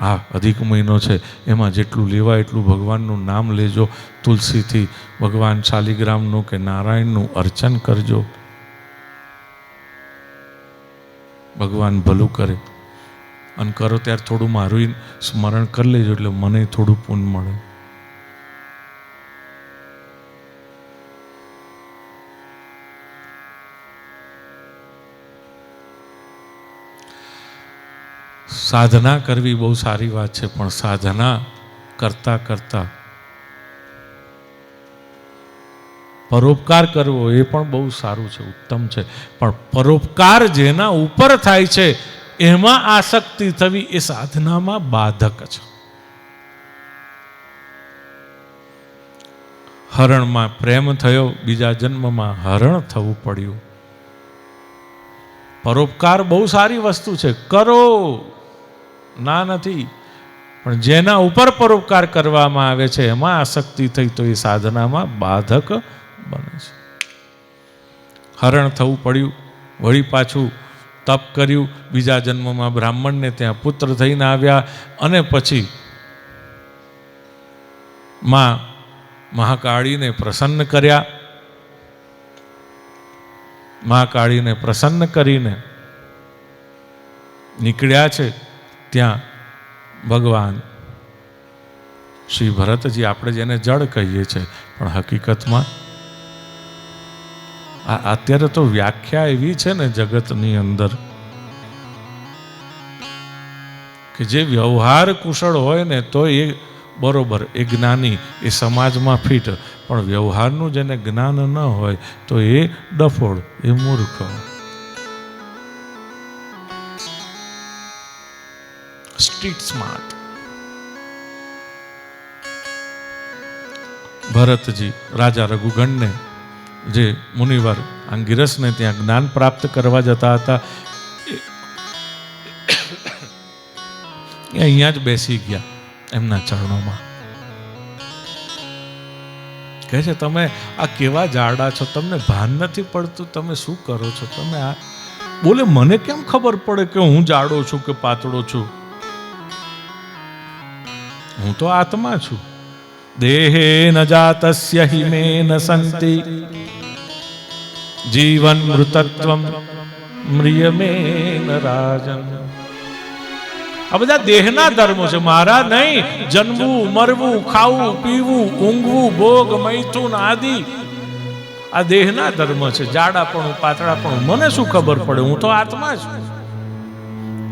આ અધિક મહિનો છે. એમાં જેટલું લેવાય એટલું ભગવાનનું નામ લેજો. તુલસીથી ભગવાન શાલિગ્રામનું કે નારાયણનું અર્ચન કરજો. ભગવાન ભલું કરે. અને કરો ત્યારે થોડું મારું સ્મરણ કરી લેજો એટલે મને થોડું પુન મળે. સાધના કરવી બહુ સારી વાત છે, પણ સાધના કરતા કરતા પરોપકાર કરવો એ પણ બહુ સારું છે, ઉત્તમ છે. પણ પરોપકાર જેના ઉપર થાય છે, એમાં આસક્તિ થવી એ સાધનામાં બાધક છે. હરણમાં પ્રેમ થયો, બીજા જન્મમાં હરણ થવું પડ્યું. પરોપકાર બહુ સારી વસ્તુ છે, કરો. ના નથી. પણ જેના ઉપર પરોપકાર કરવામાં આવે છે, એમાં આસક્તિ થઈ તો એ સાધનામાં બાધક બને છે. હરણ થવું પડ્યું, વળી પાછું તપ કર્યું, બીજા જન્મમાં બ્રાહ્મણને ત્યાં પુત્ર થઈને આવ્યા અને પછી માં મહાકાળીને પ્રસન્ન કર્યા. મહાકાળીને પ્રસન્ન કરીને નીકળ્યા છે. ત્યાં ભગવાન શ્રી ભરતજી આપણે જેને જળ કહીએ છીએ, પણ હકીકતમાં આ અત્યારે તો વ્યાખ્યા એવી છે ને જગતની અંદર કે જે વ્યવહાર કુશળ હોય ને તો એ બરોબર, એ જ્ઞાની, એ સમાજમાં ફિટ. પણ વ્યવહારનું જેને જ્ઞાન ન હોય તો એ ડફોળ, એ મૂર્ખ. Street smart. ભરતજી, રાજા રઘુગણને જે મુનિવર આંગિરસને ત્યાં જ્ઞાન પ્રાપ્ત કરવા જતા હતા, એ અહીંયા જ બેસી ગયા એમના ચરણોમાં. કહે છે, તમે આ કેવા જાડા છો? તમને ભાન નથી પડતું? તમે શું કરો છો? તમે આ બોલે, મને કેમ ખબર પડે કે હું જાડો છું કે પાતળો છું? હું તો આત્મા છું. દેહે ન જાતસ્ય હિ મે ન સંતિ. જીવન મૃતત્વમ મ્રિયમે ન રાજન આ બધા દેહના ધર્મો છે. મારા નહીં. જન્મવું, મરવું, ખાવું, પીવું, ઊંઘવું, ભોગ, મૈથુન, આદિ. આ દેહના ધર્મ છે. જાડાપણું પાતળાપણું મને શું ખબર પડે? હું તો આત્મા છું.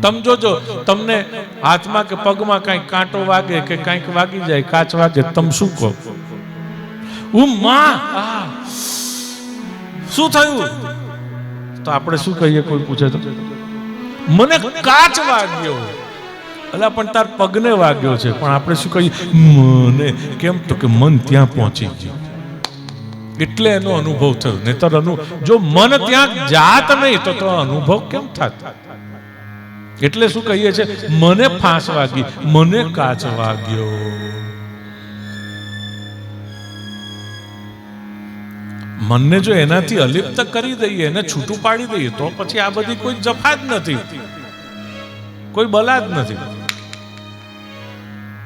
તમે જોજો, તમને હાથમાં કે પગમાં કાંઈક કાંટો વાગે કે કાંઈક વાગી જાય, કાચ વાગે, તમે શું કહો? હું માં! શું થયું? તો આપણે શું કહીએ કોઈ પૂછે તો? મને કાચ વાગ્યો. અલા, પણ તાર પગને વાગ્યો છે, પણ આપણે શું કહીએ? મને, કેમ તો કે મન ત્યાં પહોંચી ગયું. એટલે એનો અનુભવ થયો. નહીતર અનુ જો મન ત્યાં જાત નહીં, તો તો અનુભવ કેમ થાત? એટલે શું કહીએ છે? મને ફાંસ વાગી, મને કાચ વાગ્યો. મનને જો એનાથી અલિપ્ત કરી દઈએ, એને છૂટું પાડી દઈએ, તો પછી આ બધી કોઈ જફા જ નથી. કોઈ બલા જ નથી.